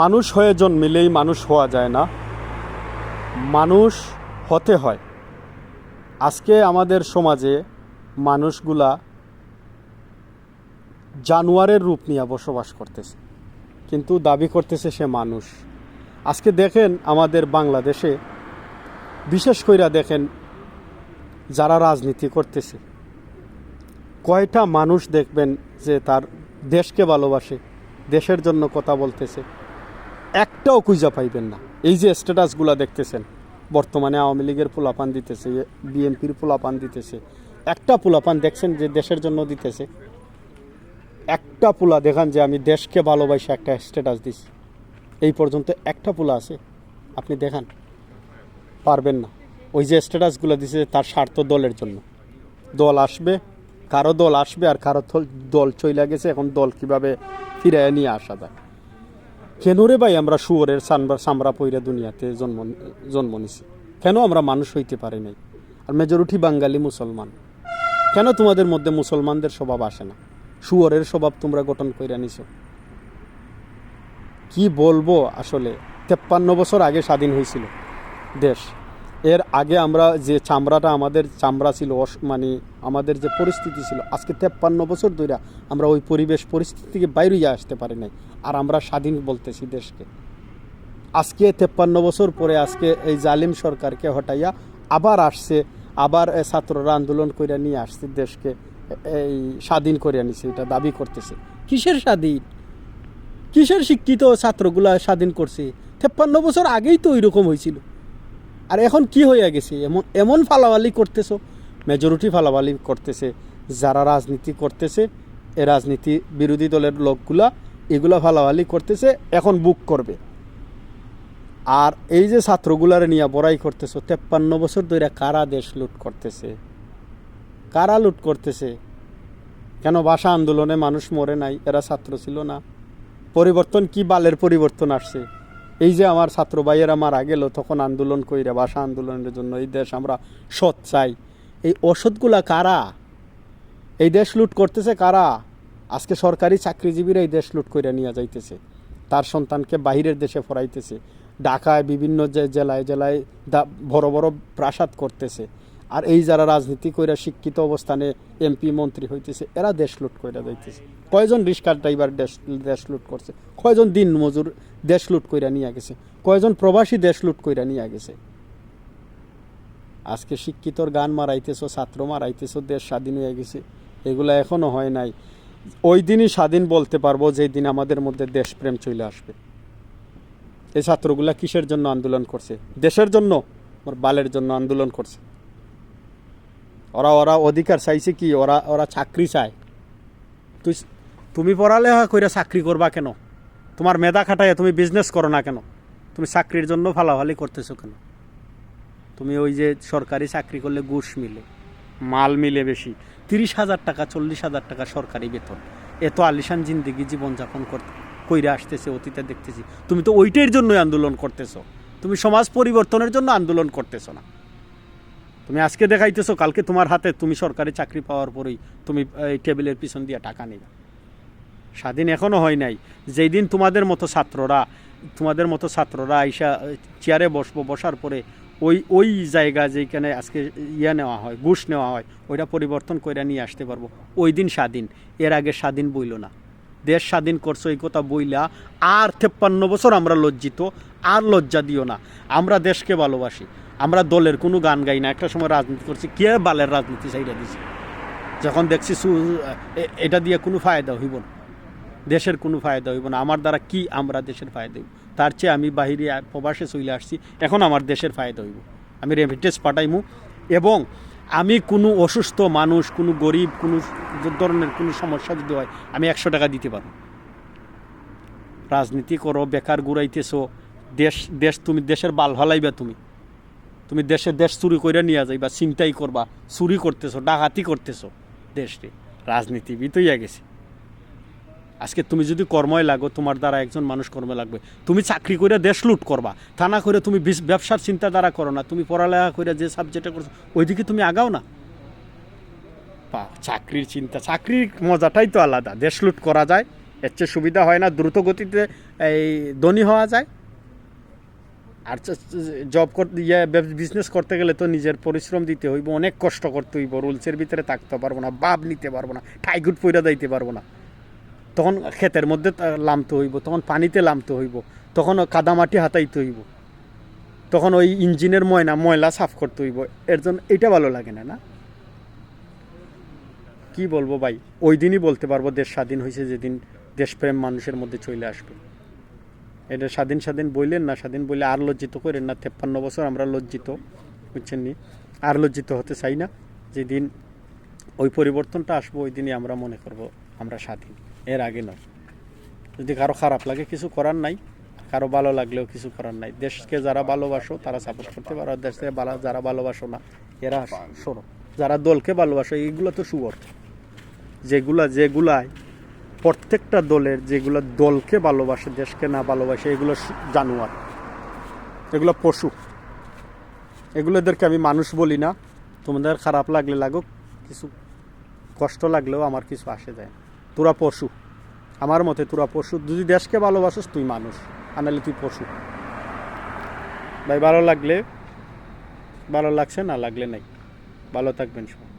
মানুষ হয়ে জন্মিলেই মানুষ হওয়া যায় না। মানুষ হতে হয়। আজকে আমাদের সমাজে মানুষগুলা জানোয়ারের রূপ নিয়ে বসবাস করতেছে, কিন্তু দাবি করতেছে সে মানুষ। আজকে দেখেন আমাদের বাংলাদেশে, বিশেষ কইরা দেখেন যারা রাজনীতি করতেছে, কয়টা মানুষ দেখবেন যে তার দেশকে ভালোবাসে, দেশের জন্য কথা বলতেছে। একটাও কুইজা পাইবেন না। এই যে স্ট্যাটাসগুলো দেখতেছেন, বর্তমানে আওয়ামী লীগের পোলাপান দিতেছে, বিএনপির পোলাপান দিতেছে। একটা পোলাপান দেখছেন যে দেশের জন্য দিতেছে। একটা পোলা দেখান যে আমি দেশকে ভালোবাসে, একটা স্ট্যাটাস দিছি এই পর্যন্ত একটা পোলা আছে? আপনি দেখান। পারবেন না। ওই যে স্ট্যাটাসগুলো দিছে তার স্বার্থ দলের জন্য। দল আসবে, কারও দল আসবে আর কারও দল চইলা গেছে, এখন দল কীভাবে ফিরাইয়া নিয়ে আসা যায়? কেন রে ভাই আমরা শুয়োরের সামরা পইরা দুনিয়াতে জন্ম জন্ম নিছি? কেন আমরা মানুষ হইতে পারি নাই? আর মেজরিটি বাঙালি মুসলমান। কেন তোমাদের মধ্যে মুসলমানদের স্বভাব আসে না? শুয়োরের স্বভাব তোমরা গঠন কইরা নিছ। কি বলব আসলে, তেপ্পান্ন বছর আগে স্বাধীন হয়েছিল দেশ। এর আগে আমরা যে চামড়াটা আমাদের চামড়া ছিল মানে আমাদের যে পরিস্থিতি ছিল, আজকে তেপ্পান্ন বছর ধরে আমরা ওই পরিবেশ পরিস্থিতি থেকে বাইরে আসতে পারি নাই। আর আমরা স্বাধীন বলতেছি দেশকে। আজকে তেপ্পান্ন বছর পরে আজকে এই জালিম সরকারকে হটাইয়া আবার আসছে, আবার ছাত্ররা আন্দোলন করে নিয়ে আসছে দেশকে এই স্বাধীন করে নিছে, এটা দাবি করতেছে। কিসের স্বাধীন? কিসের শিক্ষিত ছাত্রগুলা স্বাধীন করছে? তেপ্পান্ন বছর আগেই তো ওইরকম হয়েছিল আর এখন কি হয়ে গেছে? এমন এমন ফালাবালি করতেছো মেজরিটি ফালাবালি করতেছে, যারা রাজনীতি করতেছে, এ রাজনীতি বিরোধী দলের লোকগুলা, এগুলা ফালাবালি করতেছে, এখন বুক করবে। আর এই যে ছাত্রগুলারে নিয়ে বড়াই করতেছো, তেপ্পান্ন বছর ধরে কারা দেশ লুট করতেছে? কারা লুট করতেছে? কেন ভাষা আন্দোলনে মানুষ মরে নাই, এরা ছাত্র ছিল না? পরিবর্তন কি বালের পরিবর্তন আসছে? এই যে আমার ছাত্র ভাইয়েরা মারা গেল, তখন আন্দোলন কইরা ভাষা আন্দোলনের জন্য এই দেশ আমরা সৎ চাই। এই ওষুধগুলা কারা? এই দেশ লুট করতেছে কারা? আজকে সরকারি চাকরিজীবীরা এই দেশ লুট কইরা নিয়ে যাইতেছে। তার সন্তানকে বাহিরের দেশে ফরাইতেছে। ঢাকায় বিভিন্ন জেলায় জেলায় বড় বড় প্রাসাদ করতেছে। আর এই যারা রাজনীতি কইরা শিক্ষিত অবস্থানে এমপি মন্ত্রী হইতেছে, এরা দেশ লুট কইরা যাইতেছে। কয়জন রিক্সার ড্রাইভার দেশ দেশ লুট করছে? কয়জন দিন মজুর দেশ লুট কইরা নিয়ে গেছে? কয়জন প্রবাসী দেশ লুট কইরা নিয়ে গেছে? আজকে শিক্ষিতর গান মারাইতেছো, ছাত্র মারাইতেছো, দেশ স্বাধীন হয়ে গেছে। এগুলো এখনও হয় নাই। ওই দিনই স্বাধীন বলতে পারব যেই দিন আমাদের মধ্যে দেশপ্রেম চলে আসবে। এই ছাত্রগুলা কিসের জন্য আন্দোলন করছে? দেশের জন্য? ওর বালের জন্য আন্দোলন করছে। ওরা ওরা অধিকার চাইছে কি? ওরা ওরা চাকরি চায়। তুই, তুমি পড়ালেখা কইরা চাকরি করবা কেন? তোমার মেধা খাটাইয়া তুমি বিজনেস করো না কেন? তুমি চাকরির জন্য ফালাফালি করতেছো কেন? তুমি ওই যে সরকারি চাকরি করলে ঘুষ মিলে, মাল মিলে বেশি। তিরিশ হাজার টাকা, চল্লিশ হাজার টাকা সরকারি বেতন। এত আলিশান জিন্দিগি জীবনযাপন করতে কইরা আসতেছে, অতীতে দেখতেছি। তুমি তো ওইটার জন্যই আন্দোলন করতেছো। তুমি সমাজ পরিবর্তনের জন্য আন্দোলন করতেছো না। তুমি আজকে দেখাইতেছো, কালকে তোমার হাতে তুমি সরকারি চাকরি পাওয়ার পরেই তুমি, এই টেবিলের পিছন দিয়ে টাকা নিবে। স্বাধীন এখনও হয় নাই। যেই দিন তোমাদের মতো ছাত্ররা, তোমাদের মতো ছাত্ররা আইসা চেয়ারে বসবো, বসার পরে ওই ওই জায়গা যেখানে আজকে ইয়া নেওয়া হয়, ঘুষ নেওয়া হয়, ওইটা পরিবর্তন করে নিয়ে আসতে পারব। ওই দিন স্বাধীন, এর আগে স্বাধীন বইল না। দেশ স্বাধীন করছ, এই কথা বইলা আর তেপ্পান্ন বছর আমরা লজ্জিত, আর লজ্জা দিও না। আমরা দেশকে ভালোবাসি। আমরা দলের কোনো গান গাই না। একটা সময় রাজনীতি করছি, কে বালের রাজনীতি চাইরা দিছি? যখন দেখছি এটা দিয়ে কোনো ফায়দা হইব না। দেশের কোনো ফায়দা হইব না। আমার দ্বারা কি আমরা দেশের ফায়দা হইব? তার চেয়ে আমি বাহিরে প্রবাসে চলে আসছি, এখন আমার দেশের ফায়দা হইব। আমি রেমিটেন্স পাঠাইমু এবং আমি কোনো অসুস্থ মানুষ, কোনো গরিব, কোনো ধরনের কোনো সমস্যা যদি হয়, আমি একশো টাকা দিতে পারব। রাজনীতি করো, বেকার ঘুরাইতেছো দেশ দেশ তুমি, দেশের বাল হালাইবা তুমি। তুমি দেশে দেশ চুরি করে নিয়ে যাইবা চিন্তাই করবা, চুরি করতেছো, ডাকাতি করতেছো দেশে রাজনীতিবিদ হইয়া গেছে। আজকে তুমি যদি কর্ময় লাগো, তোমার দ্বারা একজন মানুষ কর্মে লাগবে। তুমি চাকরি করে দেশ লুট করবা থানা করে তুমি বিস- ব্যবসার চিন্তাধারা করো না, তুমি পড়ালেখা করে যে সাবজেক্টে করছ, ওইদিকে তুমি আগাও না। চাকরির চিন্তা, চাকরির মজাটাই তো আলাদা, দেশ লুট করা যায়, এর চেয়ে সুবিধা হয় না দ্রুত গতিতে এই ধনী হওয়া যায়। আর জব করতে ইয়ে বিজনেস করতে গেলে তো নিজের পরিশ্রম দিতে হইব, অনেক কষ্ট করতে হইব রুলসের ভিতরে থাকতে পারব না, বাপ নিতে পারব না ঠাইগুট পইরা দিতে পারব না। তখন ক্ষেতের মধ্যে তা- লামতে হইব, তখন পানিতে লামতে হইব, তখন কাদামাটি হাতাইতে হইব, তখন ওই ইঞ্জিনের ময়না, ময়লা সাফ করতে হইব, এর জন্য এটা ভালো লাগে না না? কি বলব ভাই? ওই দিনই বলতে পারব, দেশ স্বাধীন হয়েছে যেদিন দেশপ্রেম মানুষের মধ্যে চলে আসবে। এটা স্বাধীন স্বাধীন বললেন না, স্বাধীন বলে আর লজ্জিত করেন না। তেপ্পান্ন বছর আমরা লজ্জিত, বুঝছেন নি? আর লজ্জিত হতে চাই না। যেদিন ওই পরিবর্তনটা আসব, ওই দিনই আমরা মনে করব আমরা স্বাধীন। এর আগে নয়। যদি কারও খারাপ লাগে, কিছু করার নাই। কারও ভালো লাগলেও কিছু করার নাই। দেশকে যারা ভালোবাসো, তারা সাপোর্ট করতে পারো। দেশকে যারা ভালোবাসো না, এরা শোনো, যারা দলকে ভালোবাসো, এইগুলো তো সুবর যেগুলা যেগুলায় প্রত্যেকটা দলের যেগুলো দলকে ভালোবাসে, দেশকে না ভালোবাসে, এগুলো জানোয়ার। এগুলো পশু। এগুলোদেরকে আমি মানুষ বলি না। তোমাদের খারাপ লাগলে লাগুক, কিছু কষ্ট লাগলেও আমার কিছু আসে যায়। তোরা পশু। আমার মতে তোরা পশু। যদি দেশকে ভালোবাসিস, তুই মানুষ। আনালে তুই পশু। ভাই, ভালো লাগলে, ভালো লাগছে, না লাগলে নাই। ভালো থাকবেন সবাই।